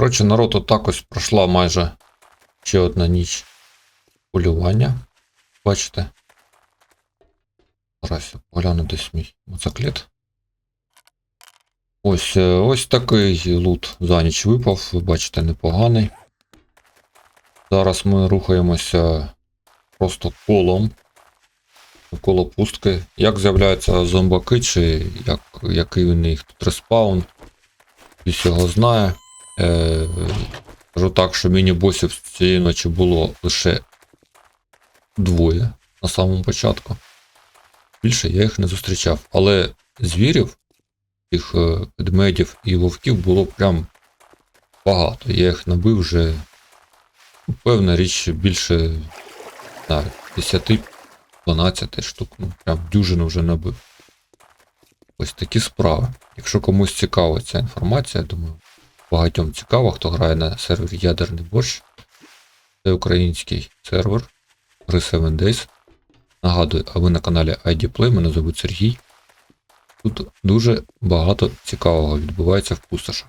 Коротше, народ отак ось пройшла майже ще одна ніч полювання. Бачите? Зараз я погляну десь мій моцоклет. Ось, е, ось такий лут за ніч випав, ви бачите, непоганий. Зараз ми рухаємося просто колом. Коло пустки. Як з'являються зомбаки, чи як, який у них тут респаун, хтось його знає. Е, кажу так, що міні-босів цієї ночі було лише двоє на самому початку. Більше я їх не зустрічав. Але звірів, тих е, ведмедів і вовків було прям багато. Я їх набив вже, ну, певна річ, більше на 10-12 штук. Ну, прям дюжину вже набив. Ось такі справи. Якщо комусь цікава ця інформація, думаю, багатьом цікаво, хто грає на сервері Ядерний борщ. Це український сервер гри 7 Days. Нагадую, а ви на каналі ID Play, мене звуть Сергій. Тут дуже багато цікавого відбувається в пустошах.